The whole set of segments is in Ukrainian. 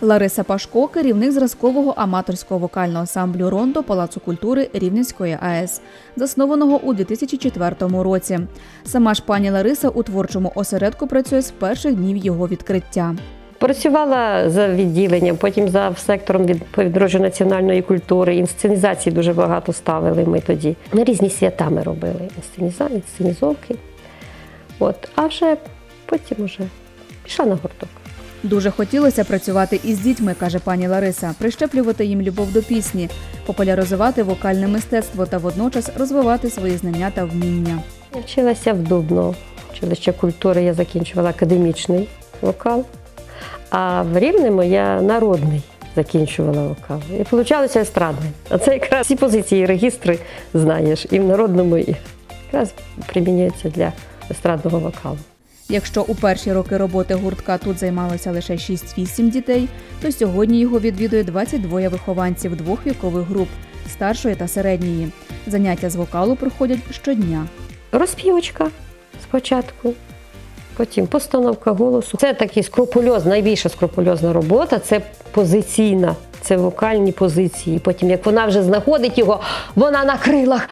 Лариса Пашко, керівник зразкового аматорського вокального ансамблю Рондо Палацу культури Рівненської АЕС, заснованого у 2004 році. Сама ж пані Лариса у творчому осередку працює з перших днів його відкриття. Працювала за відділенням, потім за сектором від по національної культури. Інсценізації дуже багато ставили ми тоді. На різні свята ми робили інсценізовки. От, а вже потім уже пішла на гурток. Дуже хотілося працювати із дітьми, каже пані Лариса, прищеплювати їм любов до пісні, популяризувати вокальне мистецтво та водночас розвивати свої знання та вміння. Я вчилася в Дубно, училище культури, я закінчувала академічний вокал, а в Рівному я народний закінчувала вокал. І получалося естрадний. А це якраз всі позиції, регістри знаєш, і в народному, і якраз примінюється для естрадного вокалу. Якщо у перші роки роботи гуртка тут займалося лише 6-8 дітей, то сьогодні його відвідує 22 вихованців двох вікових груп старшої та середньої. Заняття з вокалу проходять щодня. Розпівочка спочатку, потім постановка голосу. Це такий скрупульоз, найбільша скрупульозна робота це позиційна, це вокальні позиції. Потім, як вона вже знаходить його, вона на крилах.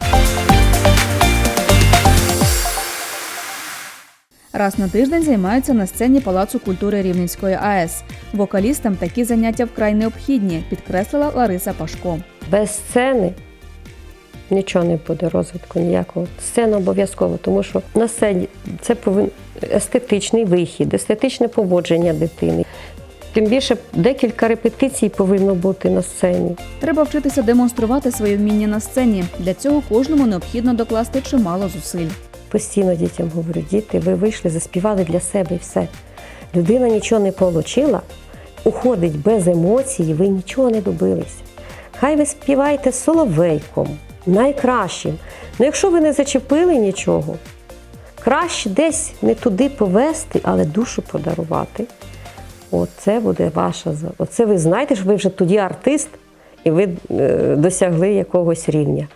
Раз на тиждень займаються на сцені Палацу культури Рівненської АЕС. Вокалістам такі заняття вкрай необхідні, підкреслила Лариса Пашко. Без сцени нічого не буде розвитку ніякого. Сцена обов'язково, тому що на сцені це повинен естетичний вихід, естетичне поводження дитини. Тим більше декілька репетицій повинно бути на сцені. Треба вчитися демонструвати своє вміння на сцені. Для цього кожному необхідно докласти чимало зусиль. Постійно дітям говорю, діти, ви вийшли, заспівали для себе і все. Людина нічого не отримала, уходить без емоцій, ви нічого не добилися. Хай ви співаєте соловейком, найкращим. Ну якщо ви не зачепили нічого, краще десь не туди повести, але душу подарувати. Оце буде ваша Оце ви знаєте, що ви вже тоді артист, і ви е, досягли якогось рівня.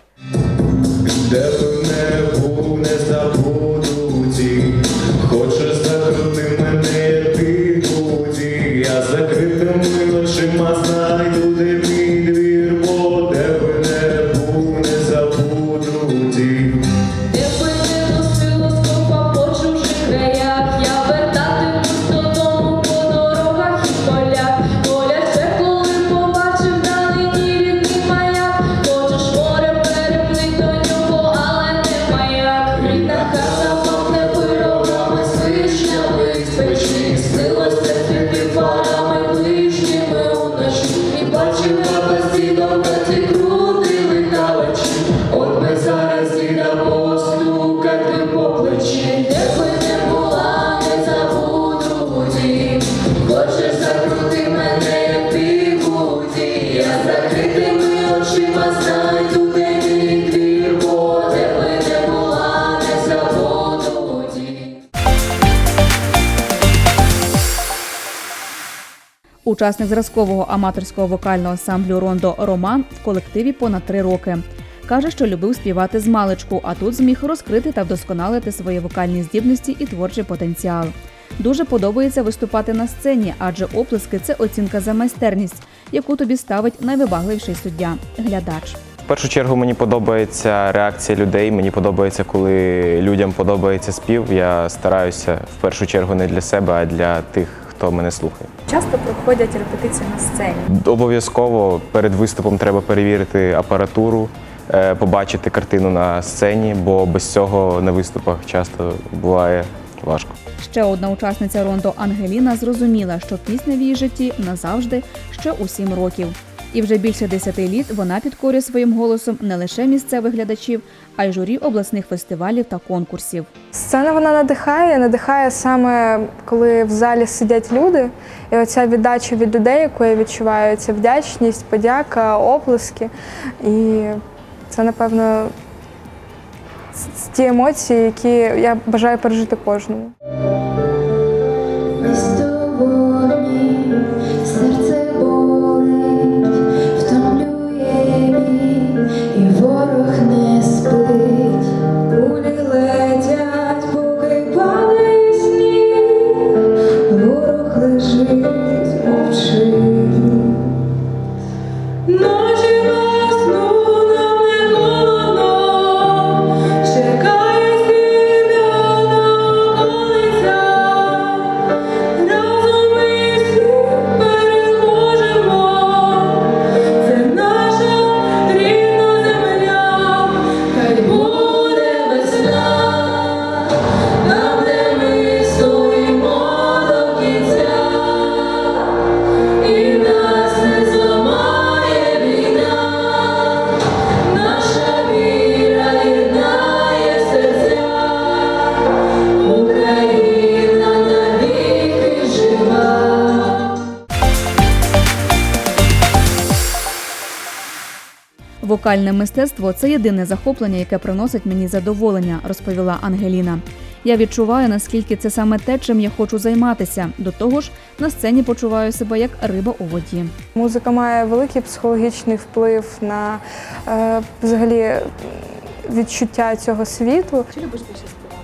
Учасник зразкового аматорського вокального ансамблю Рондо Роман в колективі понад три роки. Каже, що любив співати з маличку, а тут зміг розкрити та вдосконалити свої вокальні здібності і творчий потенціал. Дуже подобається виступати на сцені, адже оплески це оцінка за майстерність, яку тобі ставить найвибагливіший суддя глядач. В першу чергу мені подобається реакція людей. Мені подобається, коли людям подобається спів. Я стараюся в першу чергу не для себе, а для тих, хто мене слухає. Часто проходять репетиції на сцені. Обов'язково перед виступом треба перевірити апаратуру, е, побачити картину на сцені, бо без цього на виступах часто буває важко. Ще одна учасниця Рондо Ангеліна зрозуміла, що пісня в її житті назавжди ще у сім років. І вже більше десяти літ вона підкорює своїм голосом не лише місцевих глядачів, а й журі обласних фестивалів та конкурсів. Сцена вона надихає, надихає саме коли в залі сидять люди, і оця віддача від людей, яку я відчуваю, ця вдячність, подяка, оплески. І це, напевно, ті емоції, які я бажаю пережити кожному. Вокальне мистецтво це єдине захоплення, яке приносить мені задоволення, розповіла Ангеліна. Я відчуваю, наскільки це саме те, чим я хочу займатися. До того ж, на сцені почуваю себе як риба у воді. Музика має великий психологічний вплив на е, взагалі відчуття цього світу. Чи любиш більше співати?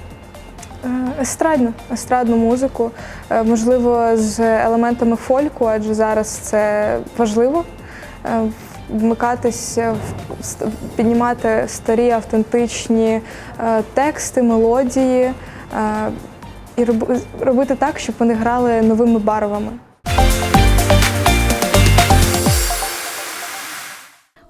Е, Естрадну, естрадну музику, е, можливо, з елементами фольку, адже зараз це важливо. е, Вмикатися, піднімати старі автентичні е, тексти, мелодії е, і роб- робити так, щоб вони грали новими барвами.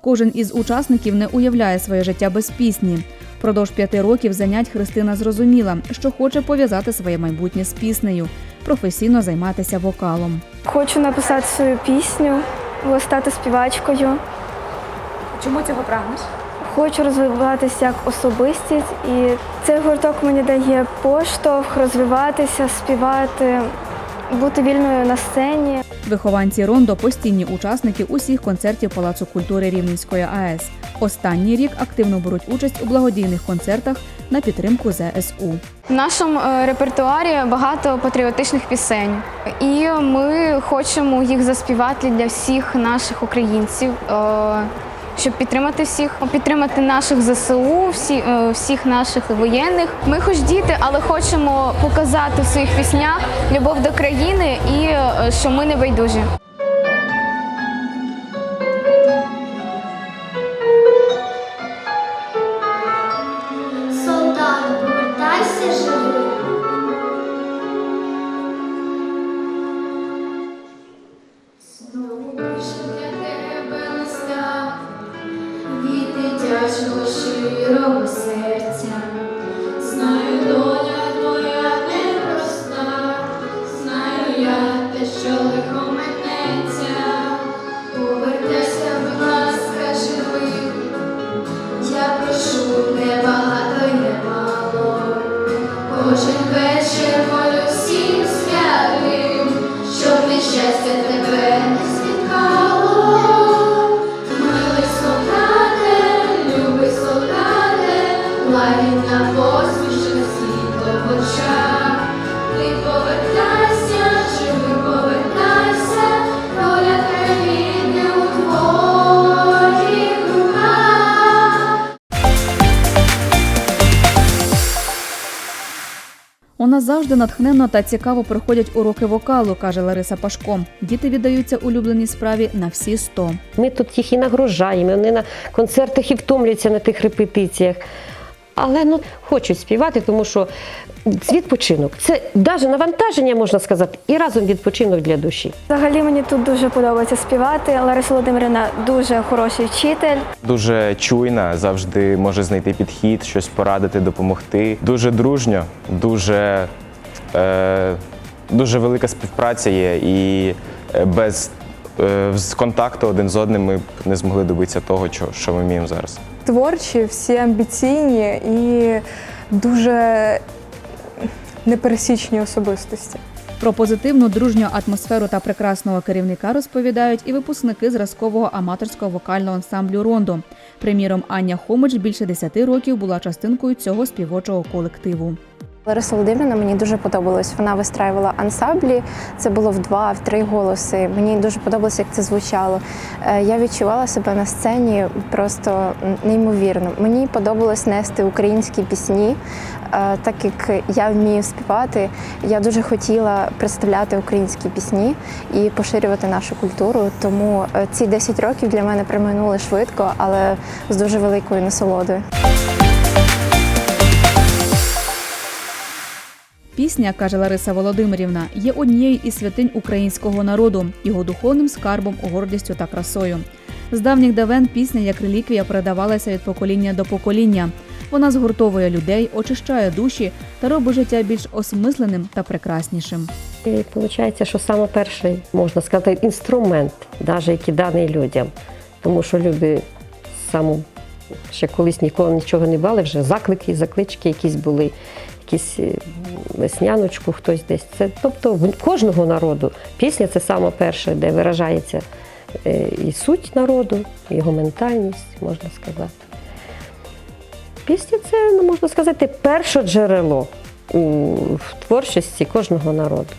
Кожен із учасників не уявляє своє життя без пісні. Впродовж п'яти років занять Христина зрозуміла, що хоче пов'язати своє майбутнє з піснею, професійно займатися вокалом. Хочу написати свою пісню, стати співачкою. Чому цього прагнеш? Хочу розвиватися як особистість, і цей гурток мені дає поштовх розвиватися, співати, бути вільною на сцені. Вихованці Рондо постійні учасники усіх концертів Палацу культури Рівненської АЕС. Останній рік активно беруть участь у благодійних концертах на підтримку ЗСУ. В нашому е, репертуарі багато патріотичних пісень, і ми хочемо їх заспівати для всіх наших українців, е, щоб підтримати всіх, підтримати наших ЗСУ, всі, е, всіх наших воєнних. Ми хоч діти, але хочемо показати в своїх піснях любов до країни і е, що ми не байдужі. Лагідна посмішка світло в очах. Ти повертайся, живий повертайся, доля країни у твоїх руках. У нас завжди натхненно та цікаво проходять уроки вокалу, каже Лариса Пашко. Діти віддаються улюбленій справі на всі 100. Ми тут їх і нагружаємо, вони на концертах і втомлюються на тих репетиціях. Але ну, хочуть співати, тому що це відпочинок. Це навіть навантаження, можна сказати, і разом відпочинок для душі. Взагалі мені тут дуже подобається співати. Лариса Володимирівна дуже хороший вчитель. Дуже чуйна, завжди може знайти підхід, щось порадити, допомогти. Дуже дружньо, дуже, е, дуже велика співпраця є, і е, без е, з контакту один з одним ми б не змогли добитися того, що, що ми вміємо зараз. Творчі, всі амбіційні і дуже непересічні особистості. Про позитивну дружню атмосферу та прекрасного керівника розповідають і випускники зразкового аматорського вокального ансамблю Рондо. Приміром, Аня Хомич більше 10 років була частинкою цього співочого колективу. Лариса Володимирівна мені дуже подобалось. Вона вистраювала ансамблі. Це було в два, в три голоси. Мені дуже подобалося, як це звучало. Е, Я відчувала себе на сцені просто неймовірно. Мені подобалось нести українські пісні, Е, так як я вмію співати. Я дуже хотіла представляти українські пісні і поширювати нашу культуру. Тому е, ці 10 років для мене проминули швидко, але з дуже великою насолодою. Пісня, каже Лариса Володимирівна, є однією із святинь українського народу, його духовним скарбом, гордістю та красою. З давніх давен пісня як реліквія передавалася від покоління до покоління. Вона згуртовує людей, очищає душі та робить життя більш осмисленим та прекраснішим. І виходить, що саме перший, можна сказати, інструмент, навіть який даний людям. Тому що люди саму ще колись ніколи нічого не бали, вже заклики, заклички якісь були, якісь е, весняночку, хтось десь. Це, тобто кожного народу пісня це саме перше, де виражається е, і суть народу, його ментальність, можна сказати. Пісня це, ну, можна сказати, перше джерело у творчості кожного народу.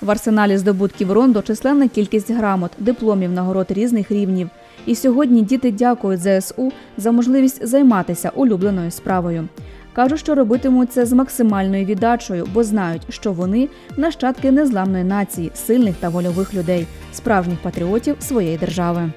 В арсеналі здобутків Рондо численна кількість грамот, дипломів, нагород різних рівнів. І сьогодні діти дякують ЗСУ за можливість займатися улюбленою справою. Кажуть, що робитимуть це з максимальною віддачею, бо знають, що вони нащадки незламної нації, сильних та вольових людей, справжніх патріотів своєї держави.